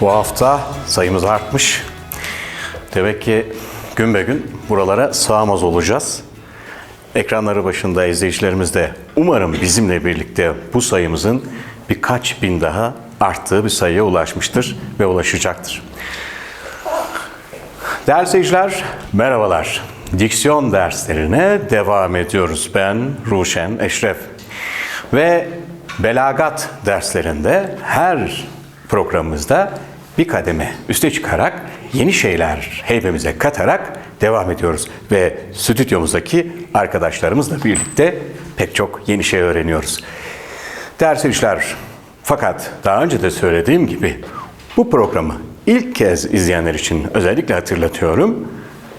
bu hafta sayımız artmış. Demek ki gün be gün buralara sığamaz olacağız. Ekranları başında izleyicilerimiz de umarım bizimle birlikte bu sayımızın birkaç bin daha arttığı bir sayıya ulaşmıştır ve ulaşacaktır. Değerli seyirciler, merhabalar. Diksiyon derslerine devam ediyoruz. Ben Ruşen Eşref. Ve belagat derslerinde her programımızda bir kademe üste çıkarak yeni şeyler heybemize katarak devam ediyoruz. Ve stüdyomuzdaki arkadaşlarımızla birlikte pek çok yeni şey öğreniyoruz. Değerli seyirciler, fakat daha önce de söylediğim gibi bu programı ilk kez izleyenler için özellikle hatırlatıyorum.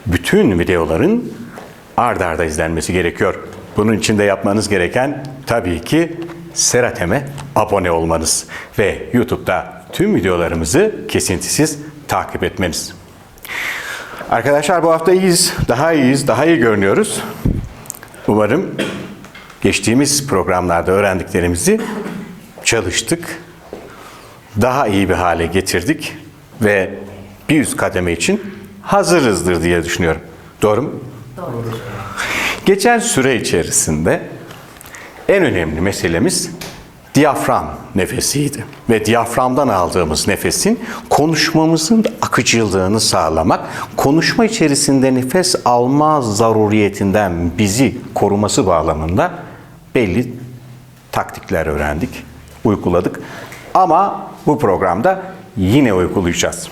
Bütün videoların ard arda izlenmesi gerekiyor. Bunun için de yapmanız gereken tabii ki Seratem'e abone olmanız ve YouTube'da tüm videolarımızı kesintisiz takip etmeniz. Arkadaşlar bu hafta iyiyiz, daha iyiyiz, daha iyi görünüyoruz. Umarım geçtiğimiz programlarda öğrendiklerimizi çalıştık, daha iyi bir hale getirdik ve bir üst kademe için hazırızdır diye düşünüyorum. Doğru mu? Doğru. Geçen süre içerisinde en önemli meselemiz diyafram nefesiydi. Ve diyaframdan aldığımız nefesin konuşmamızın akıcılığını sağlamak, konuşma içerisinde nefes alma zaruriyetinden bizi koruması bağlamında belli taktikler öğrendik, uyguladık. Ama bu programda yine uygulayacağız.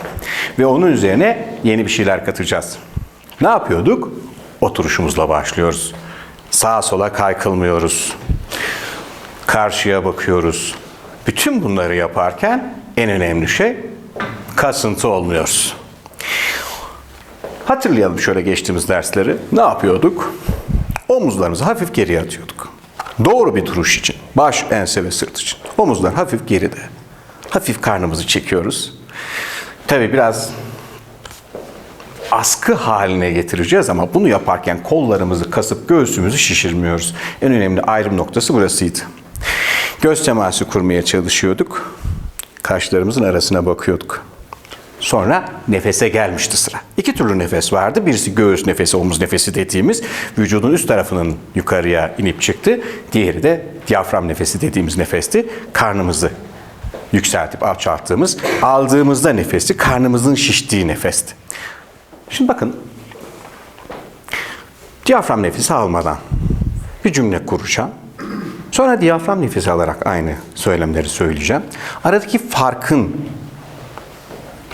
Ve onun üzerine yeni bir şeyler katacağız. Ne yapıyorduk? Oturuşumuzla başlıyoruz. Sağa sola kaykılmıyoruz. Karşıya bakıyoruz. Bütün bunları yaparken en önemli şey kasıntı olmuyoruz. Hatırlayalım şöyle geçtiğimiz dersleri. Ne yapıyorduk? Omuzlarımızı hafif geriye atıyorduk. Doğru bir duruş için. Baş, ense ve sırt için. Omuzlar hafif geride. Hafif karnımızı çekiyoruz. Tabii biraz askı haline getireceğiz ama bunu yaparken kollarımızı kasıp göğsümüzü şişirmiyoruz. En önemli ayrım noktası burasıydı. Göz teması kurmaya çalışıyorduk. Kaşlarımızın arasına bakıyorduk. Sonra nefese gelmişti sıra. İki türlü nefes vardı. Birisi göğüs nefesi, omuz nefesi dediğimiz vücudun üst tarafının yukarıya inip çıktı. Diğeri de diyafram nefesi dediğimiz nefesti. Karnımızı yükseltip alçalttığımız, aldığımızda nefesi karnımızın şiştiği nefesti. Şimdi bakın, diyafram nefesi almadan bir cümle kuracağım. Sonra diyafram nefesi alarak aynı söylemleri söyleyeceğim. Aradaki farkın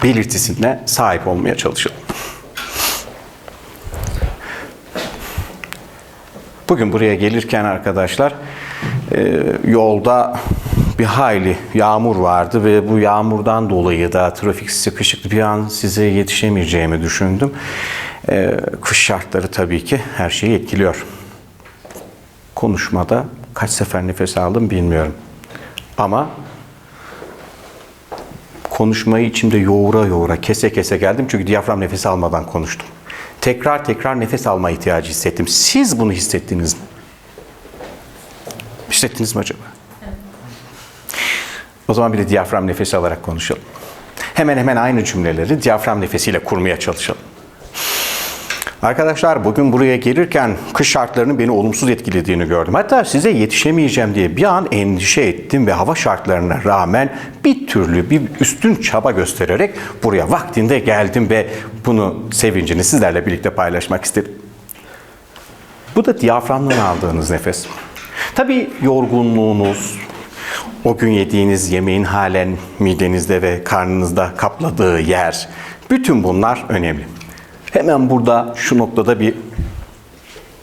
belirtisine sahip olmaya çalışalım. Bugün buraya gelirken arkadaşlar e, yolda bir hayli yağmur vardı ve bu yağmurdan dolayı da trafik sıkışıktı. Bir an size yetişemeyeceğimi düşündüm. E, kış şartları tabii ki her şeyi etkiliyor. Konuşmada kaç sefer nefes aldım bilmiyorum. Ama konuşmayı içimde yoğura yoğura, kese kese geldim. Çünkü diyafram nefesi almadan konuştum. Tekrar tekrar nefes alma ihtiyacı hissettim. Siz bunu hissettiniz mi? Hissettiniz mi acaba? O zaman bir de diyafram nefesi alarak konuşalım. Hemen hemen aynı cümleleri diyafram nefesiyle kurmaya çalışalım. Arkadaşlar bugün buraya gelirken kış şartlarının beni olumsuz etkilediğini gördüm. Hatta size yetişemeyeceğim diye bir an endişe ettim ve hava şartlarına rağmen bir türlü bir üstün çaba göstererek buraya vaktinde geldim ve bunu sevincini sizlerle birlikte paylaşmak istedim. Bu da diyaframdan aldığınız nefes. Tabii yorgunluğunuz, o gün yediğiniz yemeğin halen midenizde ve karnınızda kapladığı yer, bütün bunlar önemli. Hemen burada şu noktada bir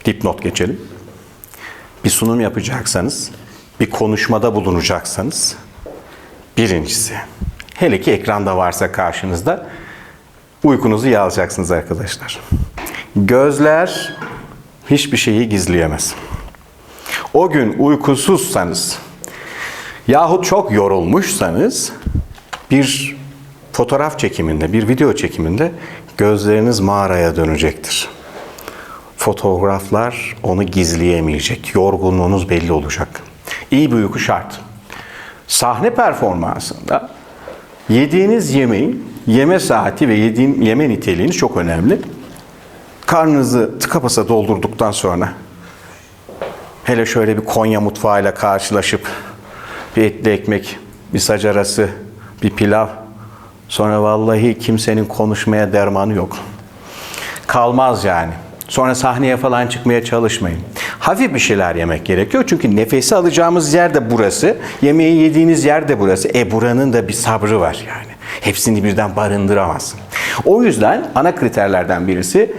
dipnot geçelim. Bir sunum yapacaksanız, bir konuşmada bulunacaksanız, birincisi, hele ki ekranda varsa karşınızda, uykunuzu iyi alacaksınız arkadaşlar. Gözler hiçbir şeyi gizleyemez. O gün uykusuzsanız yahut çok yorulmuşsanız bir fotoğraf çekiminde, bir video çekiminde gözleriniz mağaraya dönecektir. Fotoğraflar onu gizleyemeyecek. Yorgunluğunuz belli olacak. İyi bir uyku şart. Sahne performansında yediğiniz yemeğin yeme saati ve yediğin yeme niteliğiniz çok önemli. Karnınızı tıka basa doldurduktan sonra hele şöyle bir Konya mutfağıyla karşılaşıp bir etli ekmek, bir sac arası, bir pilav sonra vallahi kimsenin konuşmaya dermanı yok. Kalmaz yani. Sonra sahneye falan çıkmaya çalışmayın. Hafif bir şeyler yemek gerekiyor. Çünkü nefesi alacağımız yer de burası. Yemeği yediğiniz yer de burası. E buranın da bir sabrı var yani. Hepsini birden barındıramazsın. O yüzden ana kriterlerden birisi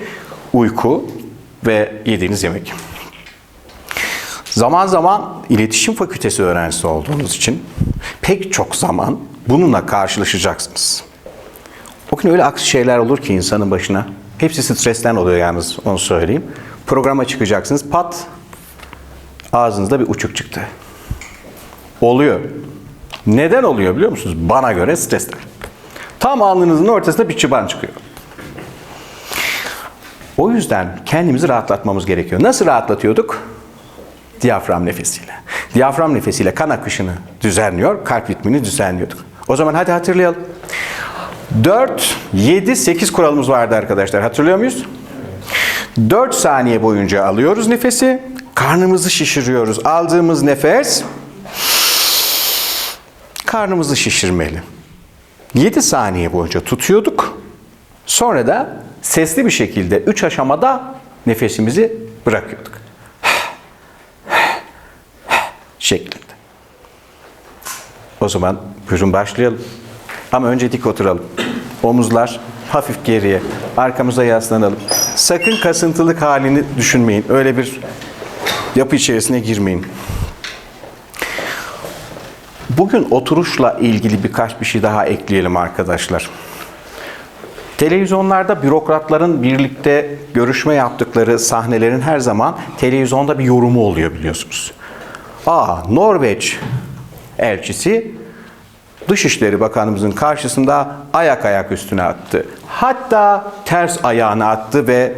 uyku ve yediğiniz yemek. Zaman zaman iletişim fakültesi öğrencisi olduğunuz için pek çok zaman bununla karşılaşacaksınız. O gün öyle aksi şeyler olur ki insanın başına. Hepsi stresten oluyor yalnız onu söyleyeyim. Programa çıkacaksınız pat ağzınızda bir uçuk çıktı. Oluyor. Neden oluyor biliyor musunuz? Bana göre stresten. Tam alnınızın ortasında bir çıban çıkıyor. O yüzden kendimizi rahatlatmamız gerekiyor. Nasıl rahatlatıyorduk? Diyafram nefesiyle. Diyafram nefesiyle kan akışını düzenliyor, kalp ritmini düzenliyorduk. O zaman hadi hatırlayalım. 4, 7, 8 kuralımız vardı arkadaşlar. Hatırlıyor muyuz? 4 saniye boyunca alıyoruz nefesi. Karnımızı şişiriyoruz. Aldığımız nefes karnımızı şişirmeli. 7 saniye boyunca tutuyorduk. Sonra da sesli bir şekilde 3 aşamada nefesimizi bırakıyorduk. Şeklinde. O zaman buyurun başlayalım. Ama önce dik oturalım. Omuzlar hafif geriye, arkamıza yaslanalım. Sakın kasıntılık halini düşünmeyin. Öyle bir yapı içerisine girmeyin. Bugün oturuşla ilgili birkaç bir şey daha ekleyelim arkadaşlar. Televizyonlarda bürokratların birlikte görüşme yaptıkları sahnelerin her zaman televizyonda bir yorumu oluyor biliyorsunuz. Aa, Norveç elçisi Dışişleri Bakanımızın karşısında ayak ayak üstüne attı. Hatta ters ayağını attı ve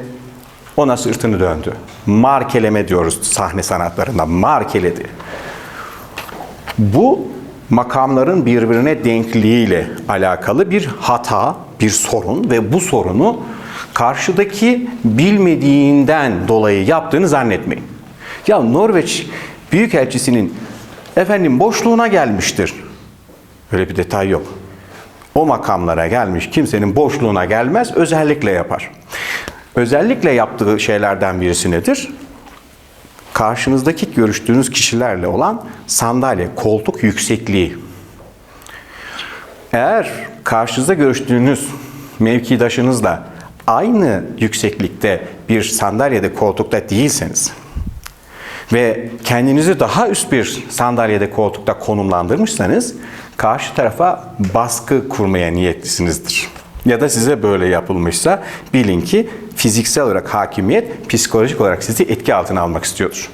ona sırtını döndü. Markeleme diyoruz sahne sanatlarında. Markeledi. Bu makamların birbirine denkliğiyle alakalı bir hata, bir sorun ve bu sorunu karşıdaki bilmediğinden dolayı yaptığını zannetmeyin. Ya Norveç Büyükelçisinin efendim boşluğuna gelmiştir. Öyle bir detay yok. O makamlara gelmiş kimsenin boşluğuna gelmez, özellikle yapar. Özellikle yaptığı şeylerden birisi nedir? Karşınızdaki görüştüğünüz kişilerle olan sandalye, koltuk yüksekliği. Eğer karşınızda görüştüğünüz mevkidaşınızla aynı yükseklikte bir sandalyede, koltukta değilseniz ve kendinizi daha üst bir sandalyede, koltukta konumlandırmışsanız karşı tarafa baskı kurmaya niyetlisinizdir. Ya da size böyle yapılmışsa bilin ki fiziksel olarak hakimiyet psikolojik olarak sizi etki altına almak istiyordur.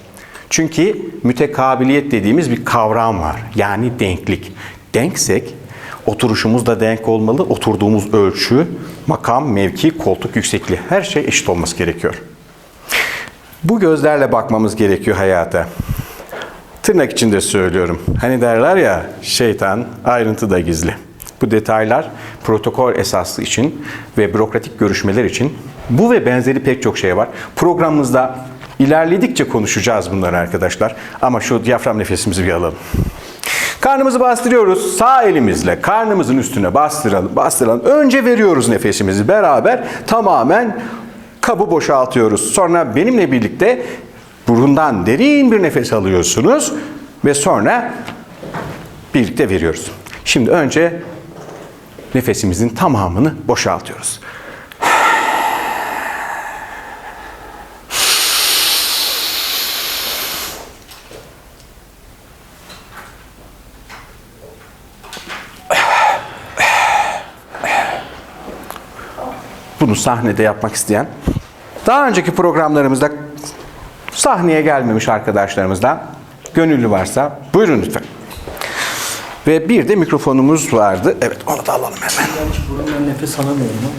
Çünkü mütekabiliyet dediğimiz bir kavram var. Yani denklik. Denksek oturuşumuz da denk olmalı. Oturduğumuz ölçü, makam, mevki, koltuk yüksekliği her şey eşit olması gerekiyor. Bu gözlerle bakmamız gerekiyor hayata. Tırnak içinde söylüyorum. Hani derler ya şeytan ayrıntıda gizli. Bu detaylar protokol esaslı için ve bürokratik görüşmeler için bu ve benzeri pek çok şey var. Programımızda ilerledikçe konuşacağız bunları arkadaşlar. Ama şu diyafram nefesimizi bir alalım. Karnımızı bastırıyoruz. Sağ elimizle karnımızın üstüne bastıralım, bastıralım. Önce veriyoruz nefesimizi beraber tamamen kabı boşaltıyoruz. Sonra benimle birlikte burundan derin bir nefes alıyorsunuz ve sonra birlikte veriyoruz. Şimdi önce nefesimizin tamamını boşaltıyoruz. Bunu sahnede yapmak isteyen, daha önceki programlarımızda sahneye gelmemiş arkadaşlarımızdan gönüllü varsa buyurun lütfen. Ve bir de mikrofonumuz vardı. Evet onu da alalım hemen. Burundan nefes alamıyorum ama.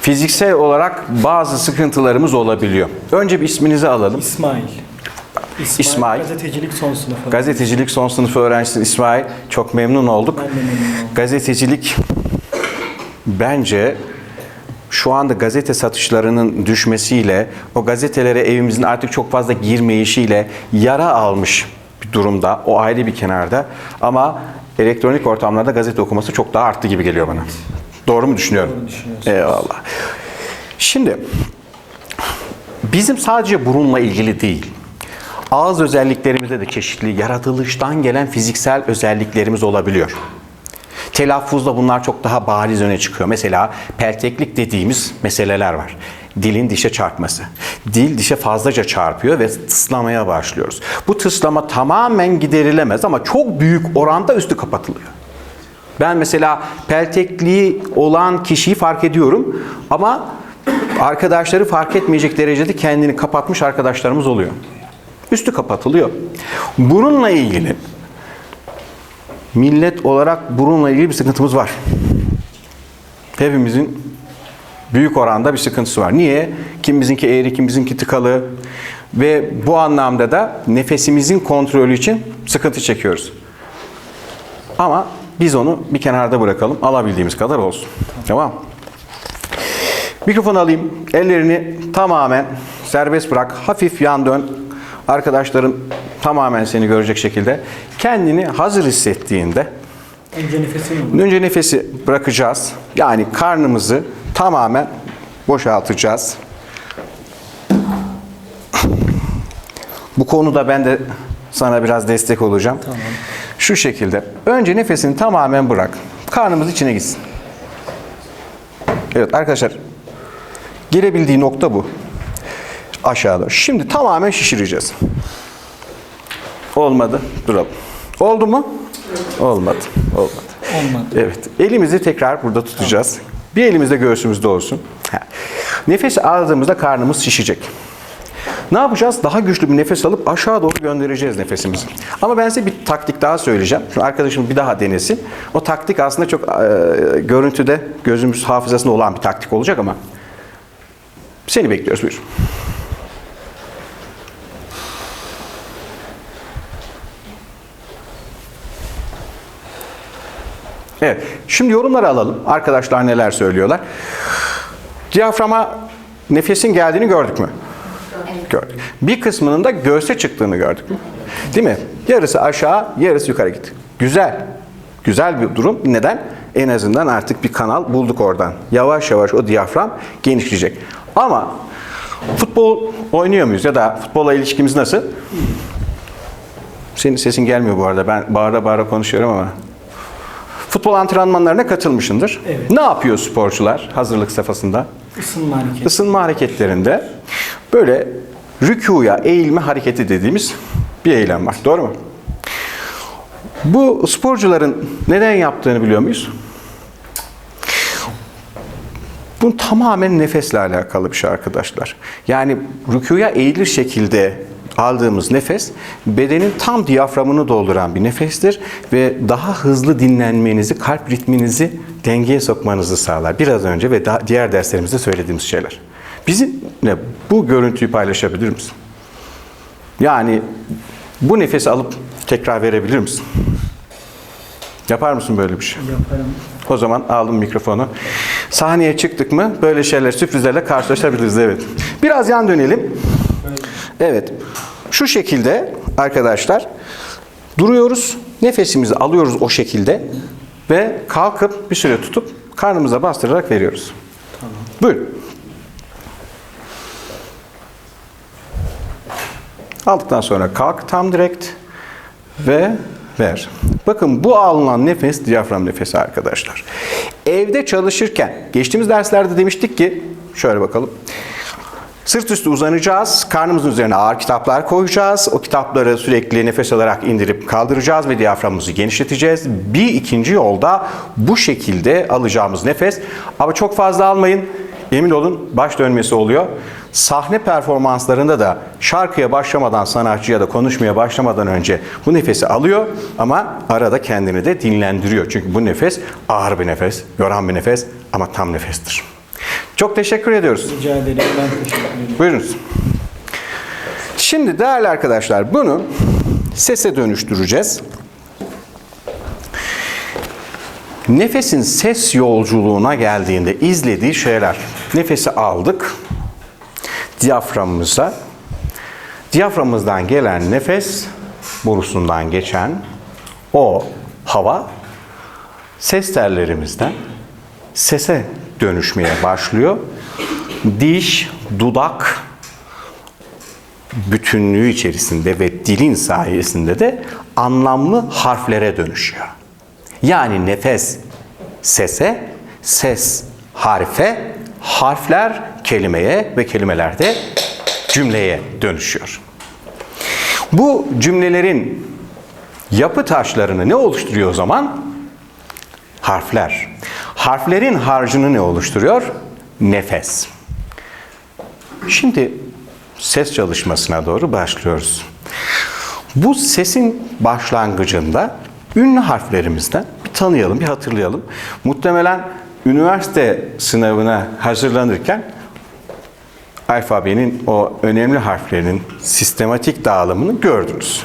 Fiziksel olarak bazı sıkıntılarımız olabiliyor. Önce bir isminizi alalım. İsmail. İsmail. Gazetecilik son sınıfı. Gazetecilik son sınıf öğrencisi İsmail. Çok memnun olduk. Ben de memnun oldum. Gazetecilik bence şu anda gazete satışlarının düşmesiyle, o gazetelere evimizin artık çok fazla girmeyişiyle yara almış bir durumda. O ayrı bir kenarda. Ama elektronik ortamlarda gazete okuması çok daha arttı gibi geliyor bana. Doğru mu düşünüyorum? Doğru. Eyvallah. Şimdi bizim sadece burunla ilgili değil. Ağız özelliklerimizde de çeşitli yaratılıştan gelen fiziksel özelliklerimiz olabiliyor. Telaffuzda bunlar çok daha bariz öne çıkıyor. Mesela pelteklik dediğimiz meseleler var. Dilin dişe çarpması. Dil dişe fazlaca çarpıyor ve tıslamaya başlıyoruz. Bu tıslama tamamen giderilemez ama çok büyük oranda üstü kapatılıyor. Ben mesela peltekliği olan kişiyi fark ediyorum ama arkadaşları fark etmeyecek derecede kendini kapatmış arkadaşlarımız oluyor. Üstü kapatılıyor. Burunla ilgili millet olarak burunla ilgili bir sıkıntımız var. Hepimizin büyük oranda bir sıkıntısı var. Niye? Kim bizimki eğri, kim bizimki tıkalı ve bu anlamda da nefesimizin kontrolü için sıkıntı çekiyoruz. Ama biz onu bir kenarda bırakalım. Alabildiğimiz kadar olsun. Tamam. Mikrofonu alayım. Ellerini tamamen serbest bırak. Hafif yan dön. Arkadaşların tamamen seni görecek şekilde. Kendini hazır hissettiğinde Önce nefesini al. önce nefesi bırakacağız. Yani karnımızı tamamen boşaltacağız. Bu konuda ben de sana biraz destek olacağım. Tamam. Şu şekilde. Önce nefesini tamamen bırak. Karnımız içine gitsin. Evet arkadaşlar. Gelebildiği nokta bu. Aşağıda. Şimdi tamamen şişireceğiz. Olmadı. Duralım. Oldu mu? Olmadı. Olmadı. Olmadı. Evet. Elimizi tekrar burada tutacağız. Bir elimiz de göğsümüzde olsun. Ha. Nefes aldığımızda karnımız şişecek. Ne yapacağız? Daha güçlü bir nefes alıp aşağı doğru göndereceğiz nefesimizi. Ama ben size bir taktik daha söyleyeceğim. Şimdi arkadaşım bir daha denesin. O taktik aslında çok e, görüntüde gözümüz hafızasında olan bir taktik olacak ama seni bekliyoruz. Buyur. Evet. Şimdi yorumları alalım. Arkadaşlar neler söylüyorlar. Diyaframa nefesin geldiğini gördük mü? Gördük. Bir kısmının da göğse çıktığını gördük mü? Değil mi? Yarısı aşağı, yarısı yukarı gitti. Güzel. Güzel bir durum. Neden? En azından artık bir kanal bulduk oradan. Yavaş yavaş o diyafram genişleyecek. Ama futbol oynuyor muyuz ya da futbola ilişkimiz nasıl? Senin sesin gelmiyor bu arada. Ben bağıra bağıra konuşuyorum ama. Futbol antrenmanlarına katılmışındır. Evet. Ne yapıyor sporcular hazırlık safhasında? Isınma hareketi. Isınma hareketlerinde böyle rükuya eğilme hareketi dediğimiz bir eylem var. Doğru mu? Bu sporcuların neden yaptığını biliyor muyuz? Bu tamamen nefesle alakalı bir şey arkadaşlar. Yani rükuya eğilir şekilde aldığımız nefes bedenin tam diyaframını dolduran bir nefestir ve daha hızlı dinlenmenizi, kalp ritminizi dengeye sokmanızı sağlar. Biraz önce ve daha diğer derslerimizde söylediğimiz şeyler. Bizimle bu görüntüyü paylaşabilir misin? Yani bu nefesi alıp tekrar verebilir misin? Yapar mısın böyle bir şey? Yaparım. O zaman aldım mikrofonu. Sahneye çıktık mı böyle şeyler, sürprizlerle karşılaşabiliriz. Evet. Biraz yan dönelim. Evet. Şu şekilde arkadaşlar duruyoruz. Nefesimizi alıyoruz o şekilde ve kalkıp bir süre tutup karnımıza bastırarak veriyoruz. Buyurun. Aldıktan sonra kalk tam direkt ve ver. Bakın bu alınan nefes diyafram nefesi arkadaşlar. Evde çalışırken geçtiğimiz derslerde demiştik ki şöyle bakalım. Sırt üstü uzanacağız. Karnımızın üzerine ağır kitaplar koyacağız. O kitapları sürekli nefes alarak indirip kaldıracağız ve diyaframımızı genişleteceğiz. Bir ikinci yolda bu şekilde alacağımız nefes. Ama çok fazla almayın. Emin olun baş dönmesi oluyor. Sahne performanslarında da şarkıya başlamadan sanatçı ya da konuşmaya başlamadan önce bu nefesi alıyor ama arada kendini de dinlendiriyor. Çünkü bu nefes ağır bir nefes, yoran bir nefes ama tam nefestir. Çok teşekkür ediyoruz. Rica ederim. Ben teşekkür ederim. Buyurunuz. Şimdi değerli arkadaşlar bunu sese dönüştüreceğiz. Nefesin ses yolculuğuna geldiğinde izlediği şeyler. Nefesi aldık diyaframımıza. Diyaframımızdan gelen nefes borusundan geçen o hava ses tellerimizden sese dönüşmeye başlıyor. Diş, dudak bütünlüğü içerisinde ve dilin sayesinde de anlamlı harflere dönüşüyor. Yani nefes sese, ses harfe, harfler kelimeye ve kelimeler de cümleye dönüşüyor. Bu cümlelerin yapı taşlarını ne oluşturuyor o zaman? Harfler. Harflerin harcını ne oluşturuyor? Nefes. Şimdi ses çalışmasına doğru başlıyoruz. Bu sesin başlangıcında ünlü harflerimizden bir tanıyalım, bir hatırlayalım. Muhtemelen üniversite sınavına hazırlanırken alfabenin o önemli harflerinin sistematik dağılımını gördünüz.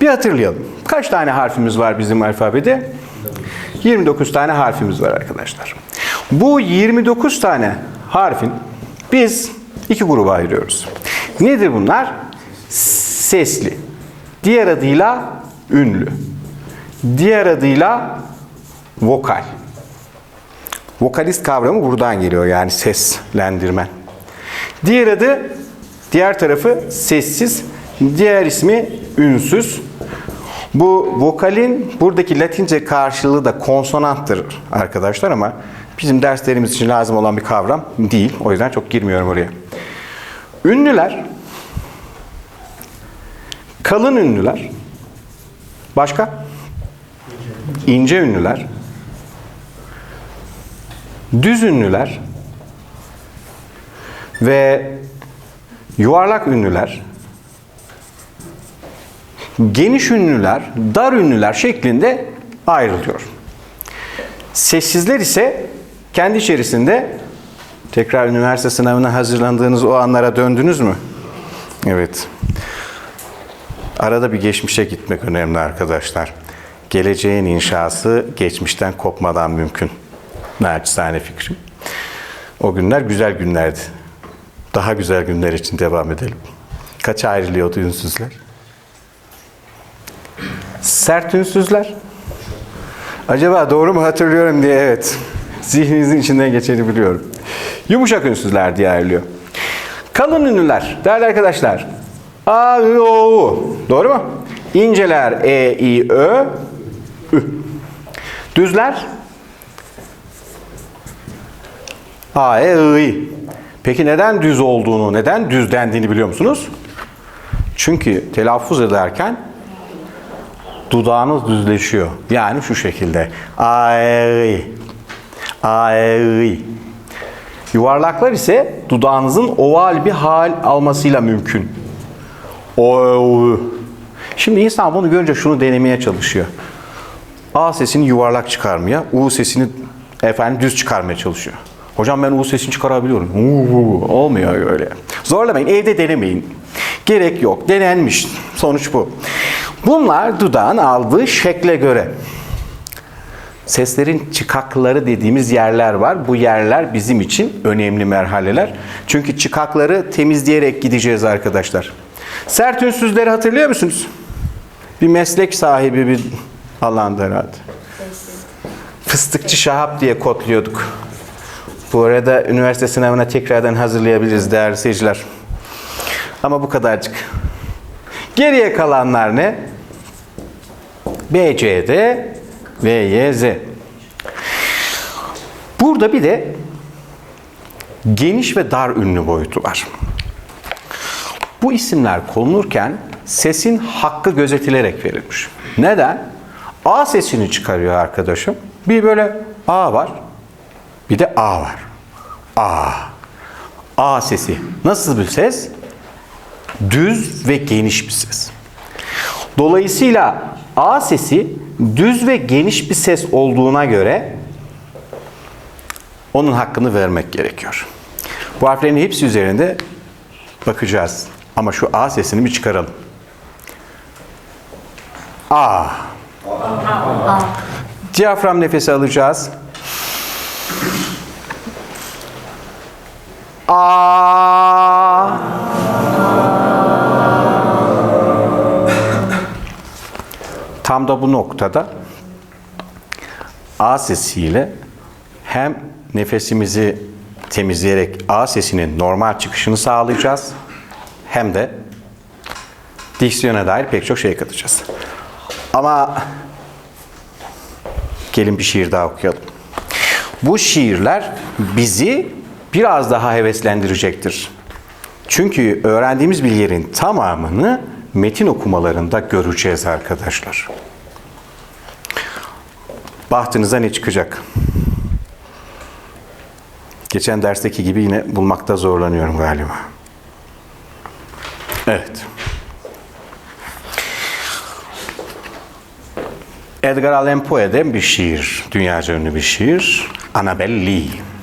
Bir hatırlayalım. Kaç tane harfimiz var bizim alfabede? 29 tane harfimiz var arkadaşlar. Bu 29 tane harfin biz iki gruba ayırıyoruz. Nedir bunlar? Sesli. Diğer adıyla ünlü. Diğer adıyla vokal. Vokalist kavramı buradan geliyor yani seslendirmen. Diğer adı, diğer tarafı sessiz, diğer ismi ünsüz. Bu vokalin buradaki latince karşılığı da konsonanttır arkadaşlar ama bizim derslerimiz için lazım olan bir kavram değil. O yüzden çok girmiyorum oraya. Ünlüler, kalın ünlüler, başka? İnce ünlüler, düz ünlüler ve yuvarlak ünlüler, geniş ünlüler, dar ünlüler şeklinde ayrılıyor. Sessizler ise kendi içerisinde tekrar üniversite sınavına hazırlandığınız o anlara döndünüz mü? Evet. Arada bir geçmişe gitmek önemli arkadaşlar. Geleceğin inşası geçmişten kopmadan mümkün. Naçizane fikrim. O günler güzel günlerdi. Daha güzel günler için devam edelim. Kaç ayrılıyordu ünsüzler? Sert ünsüzler. Acaba doğru mu hatırlıyorum diye evet. Zihninizin içinden geçeni biliyorum. Yumuşak ünsüzler diye ayrılıyor. Kalın ünlüler değerli arkadaşlar. A, Ü, O, U. Doğru mu? İnceler E, I, Ö, Ü. Düzler A, E, I. Peki neden düz olduğunu, neden düz dendiğini biliyor musunuz? Çünkü telaffuz ederken dudağınız düzleşiyor. Yani şu şekilde. A, E, I. A, E, I. Yuvarlaklar ise dudağınızın oval bir hal almasıyla mümkün. O, o. Şimdi insan bunu görünce şunu denemeye çalışıyor. A sesini yuvarlak çıkarmaya, U sesini efendim düz çıkarmaya çalışıyor. Hocam ben U sesini çıkarabiliyorum. Uuu, olmuyor öyle. Zorlamayın, evde denemeyin. Gerek yok, denenmiş. Sonuç bu. Bunlar dudağın aldığı şekle göre. Seslerin çıkakları dediğimiz yerler var. Bu yerler bizim için önemli merhaleler. Çünkü çıkakları temizleyerek gideceğiz arkadaşlar. Sert ünsüzleri hatırlıyor musunuz? Bir meslek sahibi bir alanda herhalde. Fıstıkçı Şahap diye kodluyorduk. Bu arada üniversite sınavına tekrardan hazırlayabiliriz değerli seyirciler. Ama bu kadarcık. Geriye kalanlar ne? B, C, D, V, Y, Z. Burada bir de geniş ve dar ünlü boyutu var. Bu isimler konulurken sesin hakkı gözetilerek verilmiş. Neden? A sesini çıkarıyor arkadaşım. Bir böyle A var. Bir de A var. A. A sesi. Nasıl bir ses? Düz ve geniş bir ses. Dolayısıyla A sesi düz ve geniş bir ses olduğuna göre onun hakkını vermek gerekiyor. Bu harflerin hepsi üzerinde bakacağız. Ama şu A sesini bir çıkaralım. A. Diyafram nefesi alacağız. A. Tam da bu noktada A sesiyle hem nefesimizi temizleyerek A sesinin normal çıkışını sağlayacağız hem de diksiyona dair pek çok şey katacağız. Ama gelin bir şiir daha okuyalım. Bu şiirler bizi biraz daha heveslendirecektir. Çünkü öğrendiğimiz bilgilerin tamamını metin okumalarında göreceğiz arkadaşlar. Bahtınıza ne çıkacak? Geçen dersteki gibi yine bulmakta zorlanıyorum galiba. Evet. Edgar Allan Poe'de bir şiir, dünyaca ünlü bir şiir. Annabel Lee.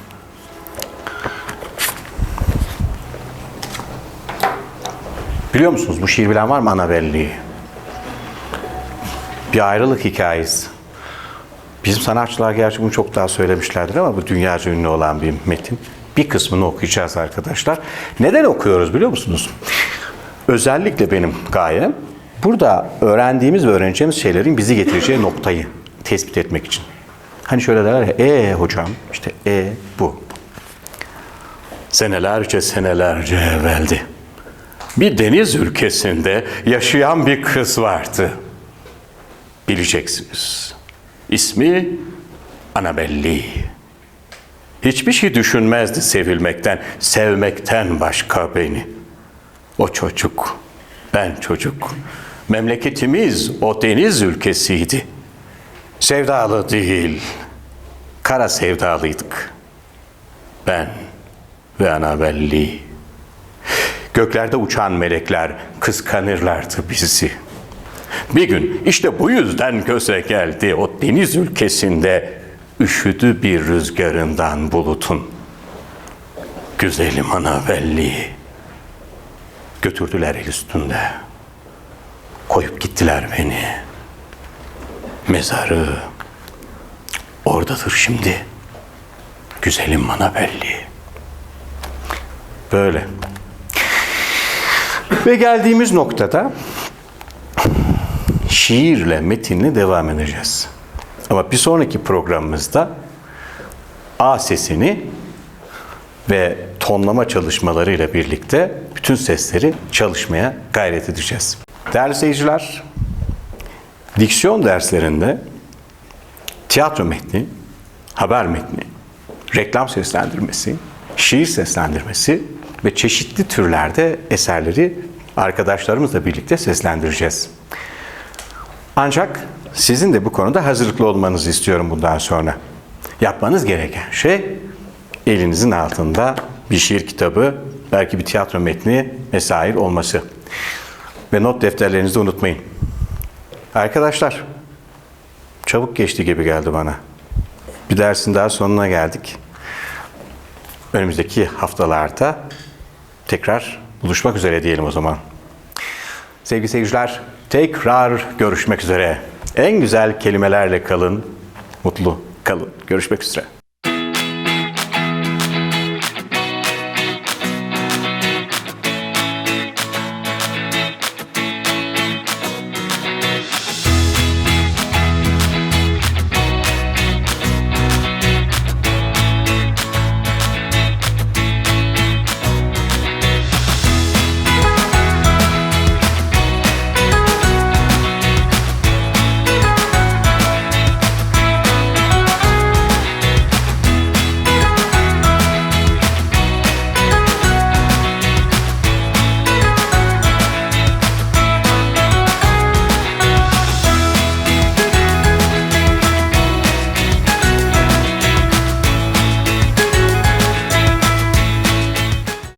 Biliyor musunuz bu şiir bilen var mı Annabel Lee? Bir ayrılık hikayesi. Bizim sanatçılar gerçi bunu çok daha söylemişlerdir ama bu dünyaca ünlü olan bir metin. Bir kısmını okuyacağız arkadaşlar. Neden okuyoruz biliyor musunuz? Özellikle benim gayem burada öğrendiğimiz ve öğreneceğimiz şeylerin bizi getireceği noktayı tespit etmek için. Hani şöyle derler ya, e hocam işte e bu. Senelerce senelerce evveldi. Bir deniz ülkesinde yaşayan bir kız vardı. Bileceksiniz. İsmi Annabelli. Hiçbir şey düşünmezdi sevilmekten, sevmekten başka beni. O çocuk, ben çocuk. Memleketimiz o deniz ülkesiydi. Sevdalı değil, kara sevdalıydık. Ben ve Annabelli. Göklerde uçan melekler kıskanırlardı bizi. Bir gün işte bu yüzden göze geldi o deniz ülkesinde üşüdü bir rüzgarından bulutun. Güzelim Annabelli. Götürdüler el üstünde. Koyup gittiler beni. Mezarı oradadır şimdi. Güzelim Annabelli. Böyle. Ve geldiğimiz noktada şiirle, metinle devam edeceğiz. Ama bir sonraki programımızda A sesini ve tonlama çalışmalarıyla birlikte bütün sesleri çalışmaya gayret edeceğiz. Değerli seyirciler, diksiyon derslerinde tiyatro metni, haber metni, reklam seslendirmesi, şiir seslendirmesi ve çeşitli türlerde eserleri arkadaşlarımızla birlikte seslendireceğiz. Ancak sizin de bu konuda hazırlıklı olmanızı istiyorum bundan sonra. Yapmanız gereken şey elinizin altında bir şiir kitabı, belki bir tiyatro metni vesaire olması. Ve not defterlerinizi unutmayın. Arkadaşlar, çabuk geçti gibi geldi bana. Bir dersin daha sonuna geldik. Önümüzdeki haftalarda tekrar buluşmak üzere diyelim o zaman. Sevgili seyirciler, tekrar görüşmek üzere. En güzel kelimelerle kalın, mutlu kalın. Görüşmek üzere.